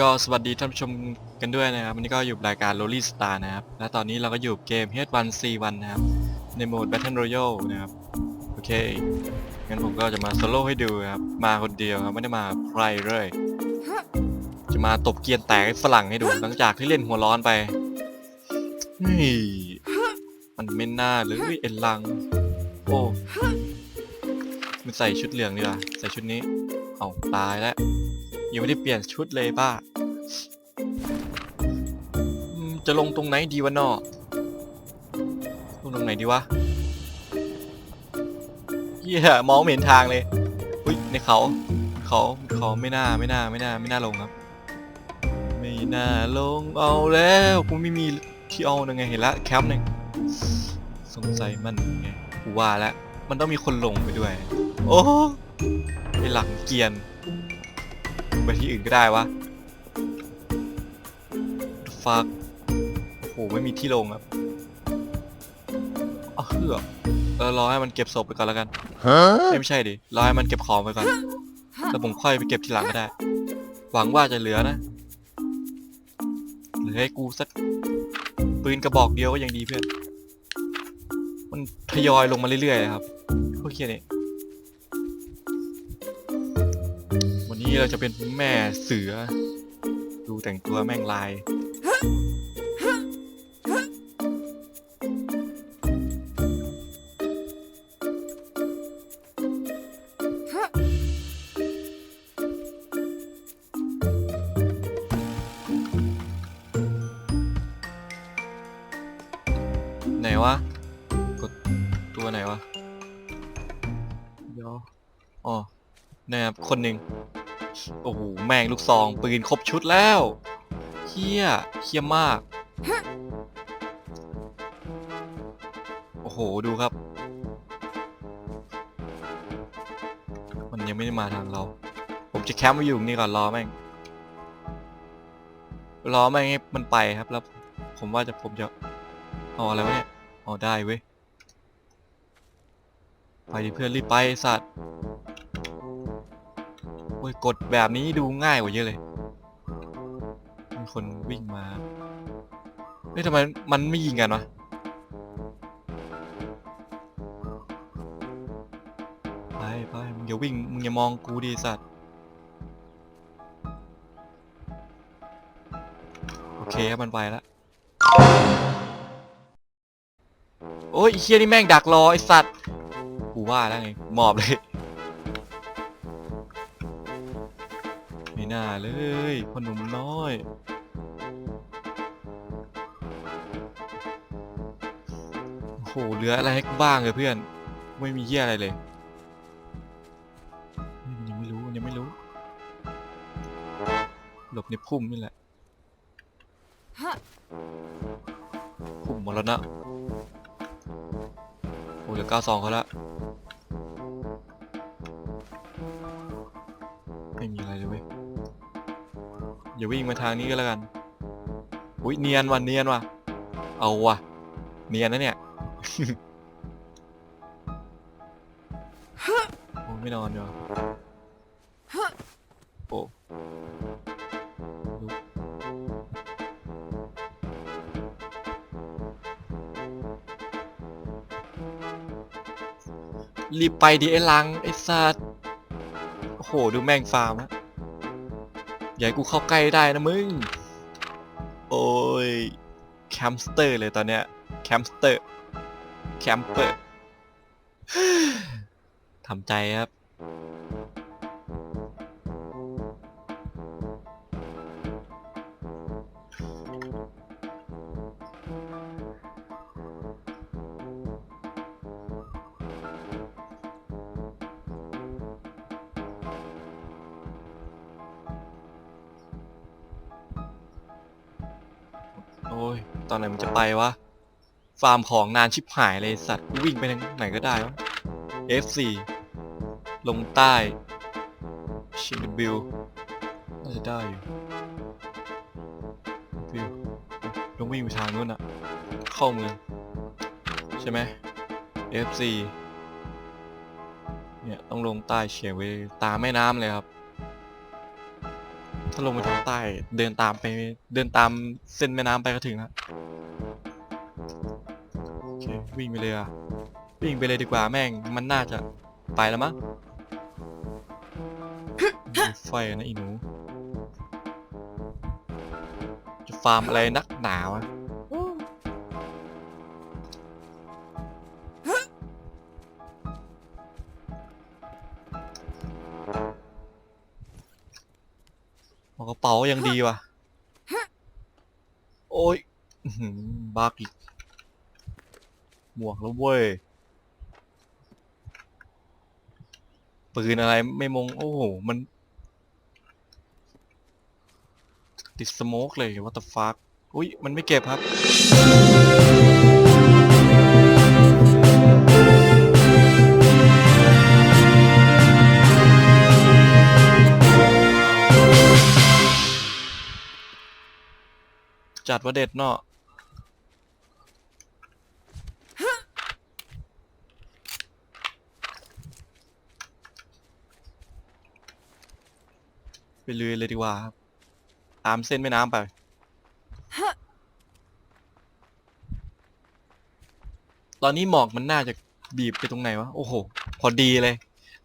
ก็สวัสดีท่านผู้ชมกันด้วยนะครับ วันนี้ก็อยู่รายการ l o l l y Star นะครับ และตอนนี้เราก็อยู่เกม H1C1 นะครับ ในโหมด Battle Royale นะครับ โอเค งั้นผมก็จะมาโซโล่ให้ดูครับ มาคนเดียวครับ ไม่ได้มาใครเลย จะมาตบเกียร์แตกฝรั่งให้ดู หลังจากที่เล่นหัวร้อนไปเฮ้ยมันไม่น่าเลยเอ็นลัง โอ้มันใส่ชุดเหลืองดีกว่าใส่ชุดนี้ เอาตายแล้ว ยังไม่ได้เปลี่ยนชุดเลยบ้าจะลงตรงไหนดีวะนาะลงตรงไหนดีวะเฮียมองไม่เห็นทางเลยอุ้ยในเขาเขาเขาไม่น่าไม่น่าไม่น่าไม่น่าลงครับ ไม่น่าลงเอาแล้วกูไม่มีที่เอายังไงเห็นละแคมป์หนึ่งสงสัยมันไงกูว่าแล้วมันต้องมีคนลงไปด้วย โอ้ไอหลังเกียน ไปที่อื่นก็ได้วะฟักโอ้โหไม่มีที่ลงครับเอาเหือเออรอให้มันเก็บศพไปก่อนแล้วกัน Huh? เอ้ยไม่ใช่ดิรอให้มันเก็บของไปก่อนแล้วผมค่อยไปเก็บทีหลังก็ได้ หวังว่าจะเหลือนะเหลือให้กูสักปืนกระบอกเดียวก็ยังดีเพื่อน มันทยอยลงมาเรื่อยๆนะครับโอเคนี่วัน นี้เราจะเป็นแม่เสือ ดูแต่งตัวแม่งลาย ไหนวะ กดตัวไหนวะ เดี๋ยว อ๋อเนี่ยครับคนหนึ่ง โอ้โหแม่งลูกซอง ปืนครบชุดแล้วเฮียเฮียมาก โอ้โห ดูครับ มันยังไม่ได้มาทางเรา ผมจะแคมป์ไว้อยู่นี่ก่อนรอแม่ง รอแม่งให้มันไปครับแล้ว ผมว่าจะผมจะเอาอะไรวะเนี่ยเอาได้เว้ย ไปดิเพื่อนรีบไปสัตว์ โอ้ยกดแบบนี้ดูง่ายกว่าเยอะเลย มีคนวิ่งมาเฮ้ยทำไมมันไม่ยิงกันวะไปไปมึงอย่าวิ่งมึงอย่ามองกูดิสัตว์ โอเคครับมันไปแล้วโอ้ยเฮียนี่แม่งดักรอไอสัตว์ กูว่าแล้วไง หมอบเลย น่าเลยพ่อหนุ่มน้อย โอ้โห เหลืออะไรให้กูบ้างเลยเพื่อน ไม่มีเหี้ยอะไรเลยเฮ้ยมันยังไม่รู้มันยังไม่รู้ หลบในพุ่มนี่แหละ พุ่มหมดแล้วนะ โอ้เหลือเก้าสองเขาละ อย่าวิ่งมาทางนี้ก็แล้วกัน อุ้ยเนียนว่ะเนียนว่ะ เอาว่ะ เนียนนะเนี่ยโอ้ไม่นอนดีกว่าโอ้ลุกรีบไปดิไอ้ลัง ไอ้สัตว์โอ้โห ดูแม่งฟาร์มนะ อย่าให้กูเข้าใกล้ได้นะมึง โอ้ย แคมสเตอร์เลยตอนเนี้ย แคมสเตอร์ แคมเปอร์ทำใจครับ โอ้ย ตอนไหนมันจะไปวะ ฟาร์มของนานชิบหายเลยสัตว์กูวิ่งไปทางไหนก็ได้วะ F4 ลงใต้ชินบิลน่าจะได้อยู่บิลต้องวิ่งไปทางนู้นอะเข้าเมือง ใช่ไหม F4 เนี่ย ต้องลงใต้เฉียงไปตามแม่น้ำเลยครับ ถ้าลงไปทางใต้เดินตามไปเดินตามเส้นแม่น้ำไปก็ถึงนะวโอเควิ่งไปเลยอะวิ่งไปเลยดีกว่าแม่งมันน่าจะไปแล้วมั้งไฟนะอีหนู จะฟาร์มอะไรนักหนาวะ เอากระเป๋ายังดีว่ะ โอ้ยอื้อหือบักอีกหมวกแล้วเว้ย ปืนอะไรไม่มง โอ้โห มัน ติดสโมกเลย what the fuck อุ้ย มันไม่เก็บครับ จัดว่าเด็ดเนาะไปเรือเลยดีกว่าครับตามเส้นแม่น้ำไป ตอนนี้หมอกมันน่าจะบีบไปตรงไหนวะ โอ้โห พอดีเลย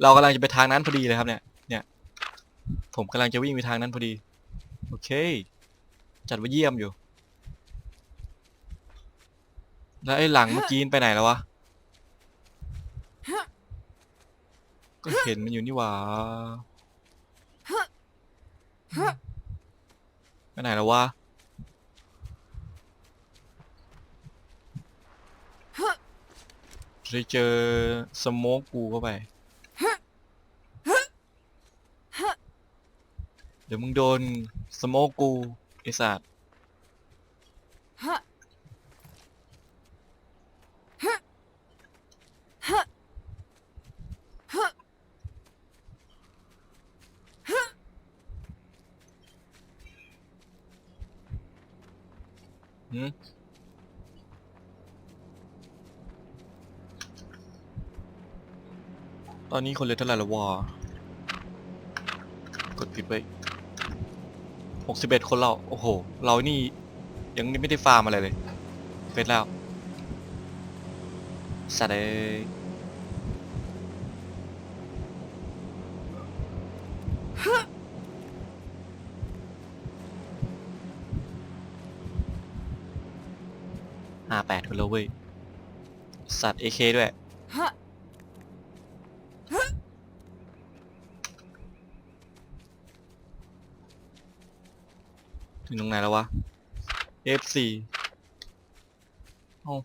เรากำลังจะไปทางนั้นพอดีเลยครับเนี่ย เนี่ย ผมกำลังจะวิ่งไปทางนั้นพอดี โอเค จัดว่าเยี่ยมอยู่ แล้วไอ้หลังเมื่อกี้ไปไหนแล้ววะ ก็เห็นมันอยู่นี่หว่าไปไหนแล้ววะได้เจอสโมกกูเข้าไป เดี๋ยวมึงโดนสโมกกูไอสัตว์ หืมตอนนี้คนเหลือเท่าไหร่ละวะกดปิดไปหกสิบเอ็ดคนเราโอ้โห เรานี่ยังไม่ได้ฟาร์มอะไรเลยเฟสแล้วสัตว์เอ้ย ห้าแปดคนแล้วเว้ย สัตว์เอเคด้วย ถึงตรงไหนแล้ววะ F4 เอ้า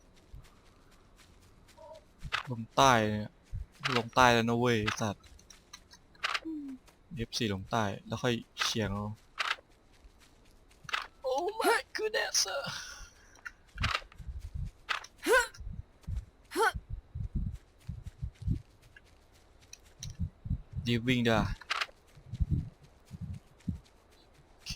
ลงใต้เนี่ยลงใต้แล้วนะเว้ยไอ้สัตว์ F4 ลงใต้แล้วค่อยเฉียงเอา Oh my goodness รีบวิ่งเด้อโอเค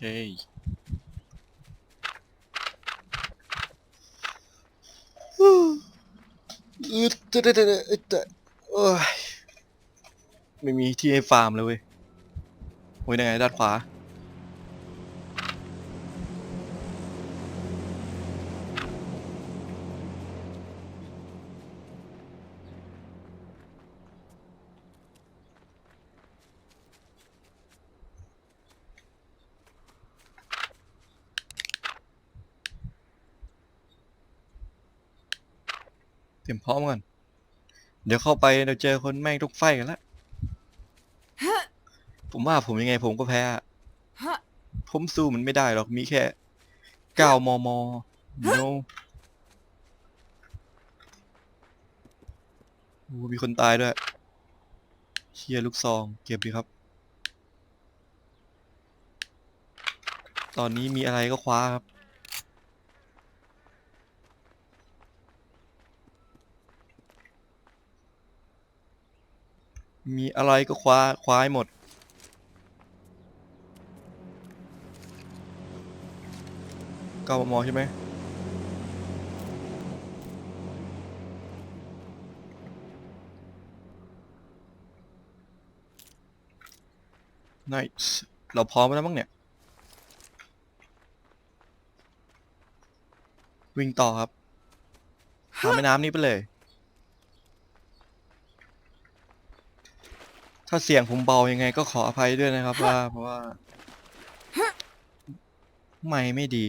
อืดเตะเตะเตะเตะเตะโอ้ยไม่มีที่ให้ฟาร์มเลยเว้ยโอ้ยยังไงด้านขวา เตรียมพร้อมกัน เดี๋ยวเข้าไปเดี๋ยวเจอคนแม่งทุกไฟกันละ ผมว่าผมยังไงผมก็แพ้ ผมสู้มันไม่ได้หรอก มีแค่ก้ามม no โอ้มีคนตายด้วยเชียลูกซอง เก็บดีครับ ตอนนี้มีอะไรก็คว้าครับ มีอะไรก็คว้าคว้าหมด เก้ามมใช่ไหมน i c เราพร้อมแล้วมั้งเนี่ย วิ่งต่อครับทาแม่น้ำนี้ไปเลย ถ้าเสียงผมเบายังไงก็ขออภัยด้วยนะครับว่าเพราะว่า ไม่ไม่ดี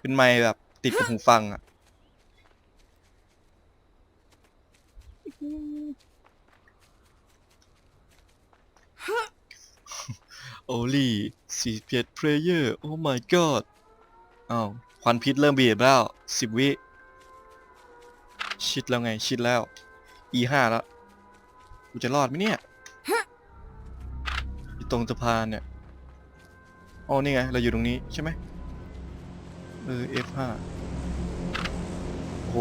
เป็นไม่แบบติดกับหูฟังอะโอลี่สี่เพียเพลเยอร์ โอ้ my god อ้าวควันพิษเริ่มบีบแล้วสิบวิ ชิดแล้วไง ชิดแล้ว e ห้าแล้ว กูจะรอดไหมเนี่ย ตรงสะพานเนี่ยอ๋อนี่ไง เราอยู่ตรงนี้ใช่ไหมเออ f ห้าโอ้โห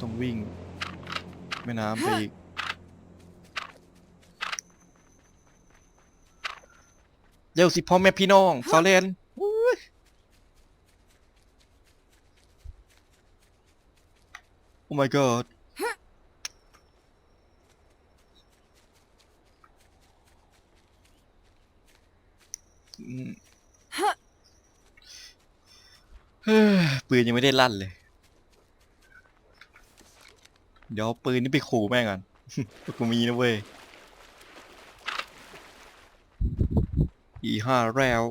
ต้องวิ่งแม่น้ำไปอีก เร็วสิพ่อแม่พี่น้องฟาเลนอุ๊ยโอ้ my god อืมเฮ้ย ปืนยังไม่ได้ลั่นเลย เดี๋ยวเอาปืนนี่ไปขู่แม่งก่อน กูมีนะเว้ย อีห้าแล้ว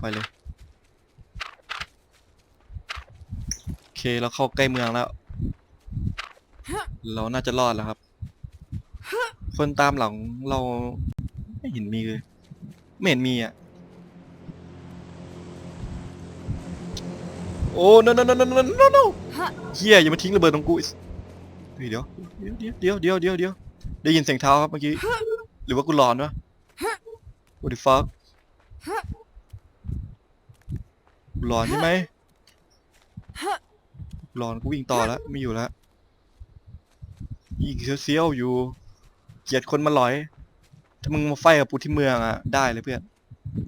ไปเลย โอเคเราเข้าใกล้เมืองแล้ว เราน่าจะรอดแล้วครับ คนตามหลังเราไม่เห็นมีเลย ไม่เห็นมีอะ โอ้ no no no no no no no เฮียอย่ามาทิ้งระเบิดตรงกูอีกเฮ้ยเดี๋ยวเดี๋ยวเดี๋ยวเดี๋ยวเดี๋ยวเดี๋ยวได้ยินเสียงเท้าครับเมื่อกี้หรือว่ากูหลอนวะ What the fuck กูหลอนใช่ไหมกูหลอนกูวิ่งต่อแล้วไม่อยู่แล้วยิงเซียวๆอยู่เกลียดคนมาหลอย ถ้ามึงมาไฟกับกูที่เมืองอะได้เลยเพื่อน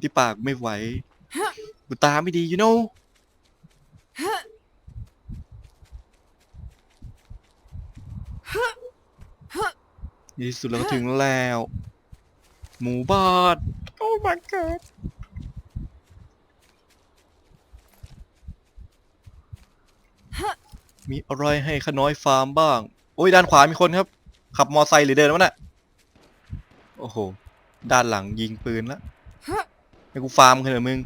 ที่ปากไม่ไหวกูตาไม่ดี you know ในที่สุดเราก็ถึงแล้ว หมู่บ้านโอ้ my god มีอะไรให้ขน้อยฟาร์มบ้าง โอ้ยด้านขวามีคนครับ ขับมอไซค์หรือเดินวะน่ะ โอ้โห ด้านหลังยิงปืนแล้วให้กูฟาร์มขนาดมึง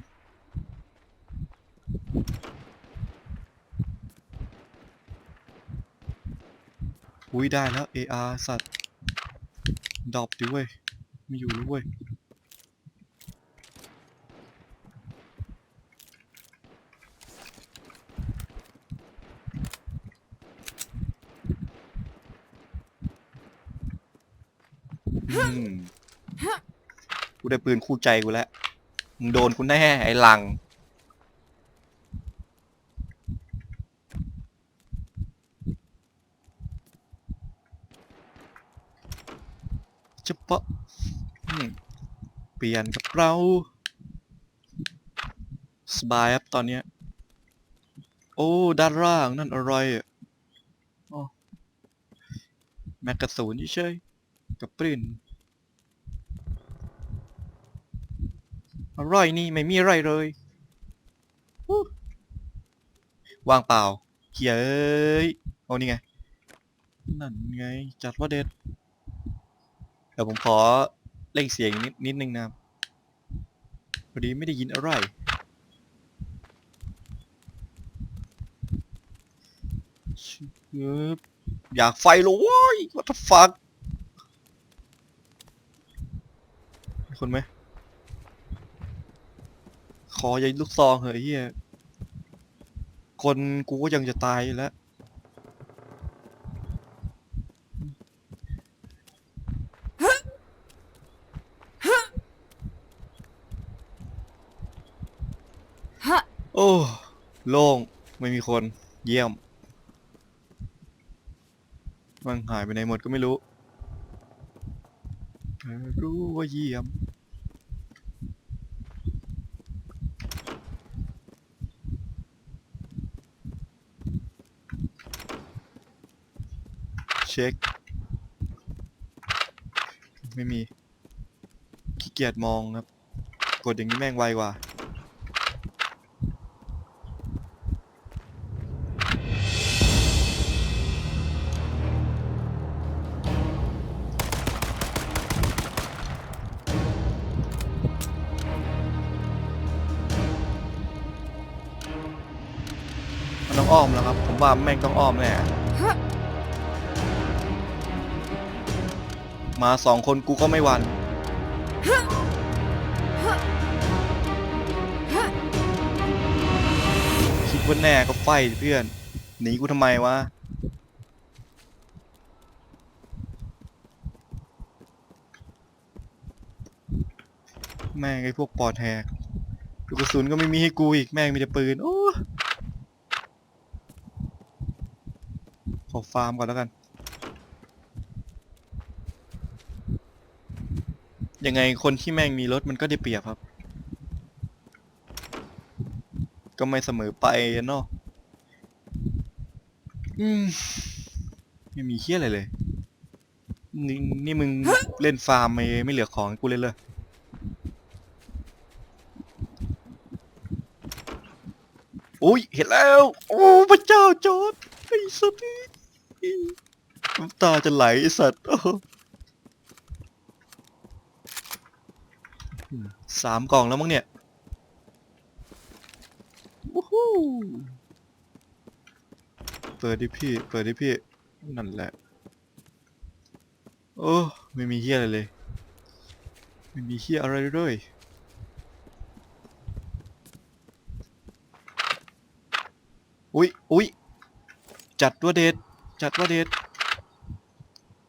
อุ้ยได้แล้ว AR สัตว์ดรอปดิเว้ยไม่อยู่แล้วเว้ยอืมกูได้ปืนคู่ใจกูแล้วมึงโดนกูแน่ไอ้ลัง เฉพาะอืม เปลี่ยนกับเรา สบายครับตอนเนี้ย โอ้ ด้านล่างนั่นอะไรอะอ๋อแมกกาซูนเฉยๆกับปรินอะไรนี่ไม่มีอะไรเลยอู้ว่างเปล่าเขียเอ้ยโอ้นี่ไง นั่นไง จัดว่าเด็ด เดี๋ยวผมขอ เร่งเสียงนิดนิดนึงนะครับพอดีไม่ได้ยินอะไร อยากไฟเหรอเว้ย what the fuck คนไหม ขออย่าลูกซองเหอะไอ้เฮียคนกูก็ยังจะตายแล้ว โอ้ โล่ง ไม่มีคน เยี่ยม มันหายไปไหนหมดก็ไม่รู้รู้ว่าเยี่ยม เช็ค ไม่มี ขี้เกียจมองครับ กดอย่างนี้แม่งไวกว่า มแล้วครับ ผมว่าแม่งต้องอ้อมแน่มาสองคนกูก็ไม่หวันคิดว่าแน่ก็ไฟดิเพื่อน หนีกูทำไมวะแม่งไอ้พวกปอดแหกลูกกระสุนก็ไม่มีให้กูอีกแม่งมีแต่ปืน โอ้ อฟาร์มก่อนแล้วกัน ยังไงคนที่แม่งมีรถมันก็ได้เปรียบครับ ก็ไม่เสมอไปเนาะอืมไม่มีเฮี้ยอะไรเลย นี่นี่มึงเล่นฟาร์มไม่ไม่เหลือของกูเล่นเลยโอ้ยเห็นแล้ว โอ้พระเจ้าจอร์ดไอ้สัตว์ นี่น้ำตาจะไหลไอ้สัตว์โอ้โหสามกล่องแล้วมั้งเนี่ยวู้ฮู้เปิดดิพี่ เปิดดิพี่ นั่นแหละ โอ้ ไม่มีเฮียอะไรเลย ไม่มีเฮียอะไรเลยอุ๊ยอุ๊ยจัดว่าเดท จัดว่าเดท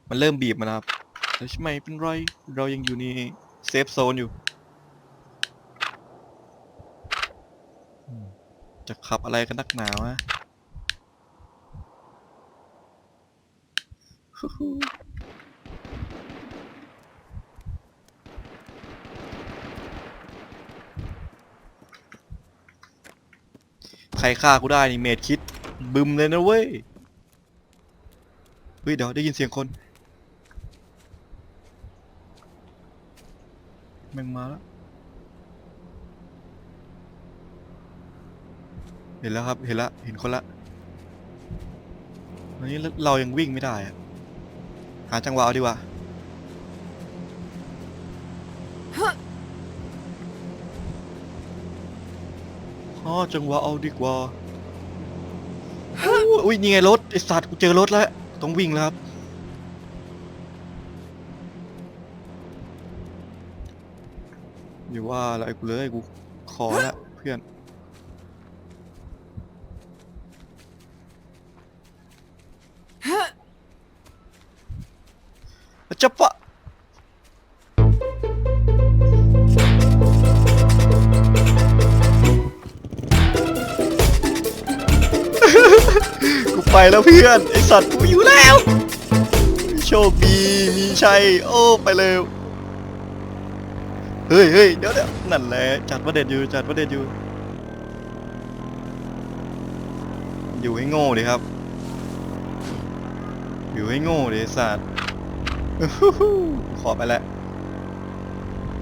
มันเริ่มบีบมาแล้วครับแต่ใช่ไหมเป็นไร เรายังอยู่ในเซฟโซนอยู่ จะขับอะไรกันนักหนาวะฮู้ฮู้ใครฆ่ากูได้นี่เมดคิดบึมเลยนะเว้ย ฮ้ยเดี๋ยวได้ยินเสียงคนแม่งมาแล้วเห็นแล้วครับ เห็นละเห็นคนละอันนี้เรายังวิ่งไม่ได้อะหาจังหวะเอาดีกว่าหาจังหวะเอาดีกว่าอุ้ยนี่ไงรถไอสัตว์กูเจอรถแล้ว ต้องวิ่งแล้วครับ อย่าว่าอะไรกูเลยกูขอละเพื่อน ไปแล้วเพื่อนไอสัตว์กูอยู่แล้ว โชคดีมีชัยโอ้ไปเร็วเฮ้ยเฮ้ยเดี๋ยวเดี๋ยวนั่นแหละจัดประเด็นอยู่จัดประเด็นอยู่ อยู่ให้โง่ดิครับ อยู่ให้โง่ดิไอสัตว์อื้อหือหือขอไปแล้ว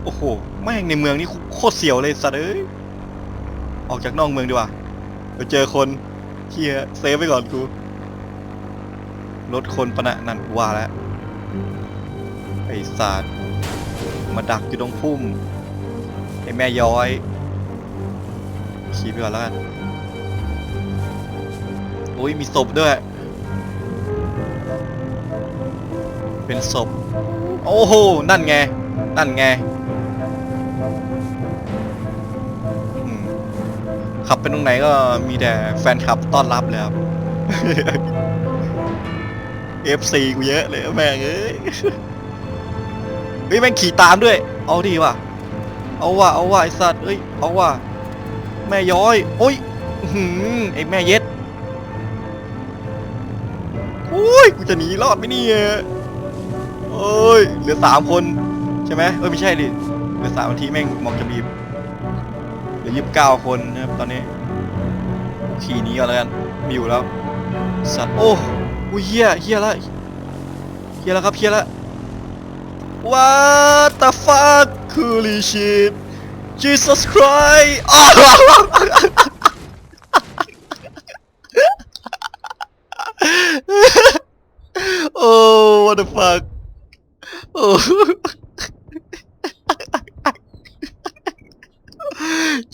โอ้โหแม่งในเมืองนี่โคตรเสียวเลยสัตว์เอ้ยออกจากนอกเมืองดีกว่าเดี๋ยวเจอคนเฮียเซฟไปก่อนกู รถคนปะนะนั่นว่าแล้ว ไอ้สัตว์มาดักอยู่ตรงพุ่ม ไอ้แม่ย้อย ขี่ไปก่อนแล้วกันโอ้ยมีศพด้วย เป็นศพ โอ้โห นั่นไง นั่นไง ขับไปตรงไหนก็มีแต่แฟนคลับต้อนรับเลยครับ FC กูเยอะเลยแม่งเอ้ยเฮ้ยแม่งขี่ตามด้วย เอาดีว่ะ เอาว่ะ เอาว่ะไอสัตว์เอ้ย เอาว่ะ แม่ย้อย โอ้ยอื้อหือไอแม่เย็ดโอ้ย กูจะหนีรอดไหมเนี่ยโอ้ย เหลือสามคนใช่ไหมเออไม่ใช่ดิ เหลือสามนาทีแม่งมอกจะบีบ เหลือยี่สิบเก้าคนนะครับตอนนี้ ขี่นี้ก่อนแล้วกันม่อยู่แล้ว สัตว์ โอ้ อุ้ยเฮียเฮียละเฮียล้วครับเฮียละ What the fuck holy shit Jesus Christ โอ้ what the fuck โอ้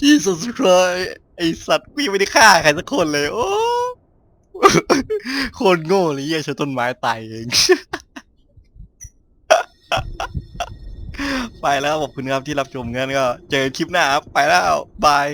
Jesus Christ ไอสัตว์กูยังไม่ได้ฆ่าใครสักคนเลย โอ้ โคตรโง่เลยเหี้ยชนต้นไม้ตายเอง ไปแล้วขอบคุณครับที่รับชมงั้นก็ เจอกันคลิปหน้าครับไปแล้วบาย